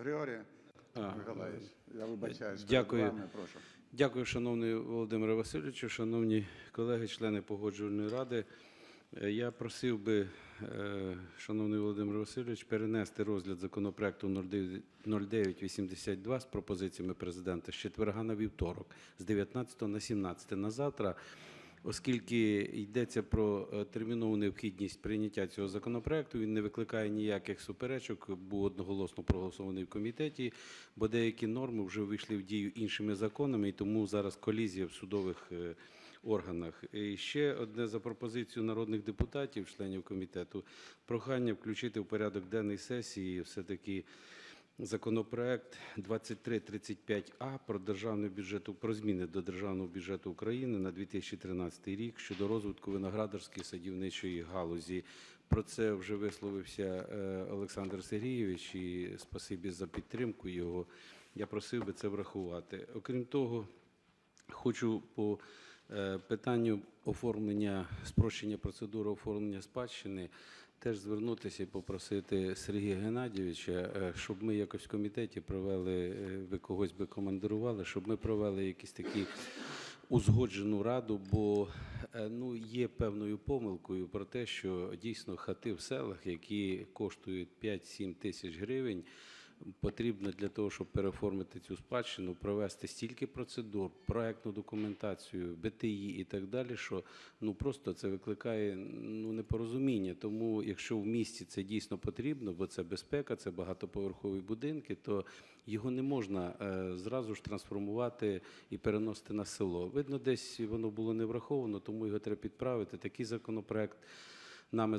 Григорій Миколаївич, я вибачаюсь. дякую. вами, прошу. Дякую, шановний Володимире Васильовичу, шановні колеги, члени погоджувальної ради. Е, Я просив би, е, шановний Володимир Васильович, перенести розгляд законопроекту 09 0982 з пропозиціями президента з четверга на вівторок, з 19 на 17 на завтра. Оскільки йдеться про е, термінову необхідність прийняття цього законопроекту, він не викликає ніяких суперечок, був одноголосно проголосований в комітеті, бо деякі норми вже вийшли в дію іншими законами, і тому зараз колізія в судових е, органах. І ще одне за пропозицією народних депутатів, членів комітету, прохання включити в порядок денний сесії все-таки Законопроект 2335А про державний бюджет про зміни до державного бюджету України на 2013 рік щодо розвитку виноградарської садівничої галузі. Про це вже висловився е, Олександр Сергійович, і спасибі за підтримку його. Я просив би це врахувати. Окрім того, Хочу по питанню оформлення, спрощення процедури оформлення спадщини теж звернутися і попросити Сергія Геннадійовича, е, щоб ми якось в комітеті провели, е, ви когось би командирували, щоб ми провели якісь такі узгоджену раду, бо е, ну, є певною помилкою про те, що дійсно хати в селах, які коштують 5-7 тисяч гривень, потрібно для того, щоб переоформити цю спадщину, провести стільки процедур, проектну документацію, БТІ і так далі, що ну просто це викликає ну непорозуміння. Тому, якщо в місті це дійсно потрібно, бо це безпека, це багатоповерхові будинки, то його не можна е, зразу ж трансформувати і переносити на село. Видно, десь воно було не враховано, тому його треба підправити. Такий законопроект нами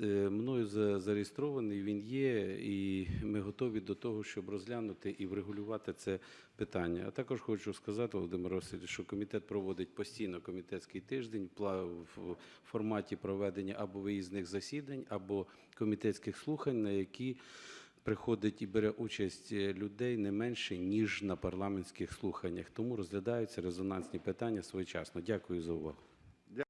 е, мною за- зареєстрований. Він є, і ми готові до того, щоб розглянути і врегулювати це питання. А також хочу сказати, Володимир Васильович, що комітет проводить постійно комітетський тиждень в в форматі проведення або виїзних засідань, або комітетських слухань, на які приходить і бере участь е, людей не менше ніж на парламентських слуханнях. Тому розглядаються резонансні питання своєчасно. Дякую за увагу.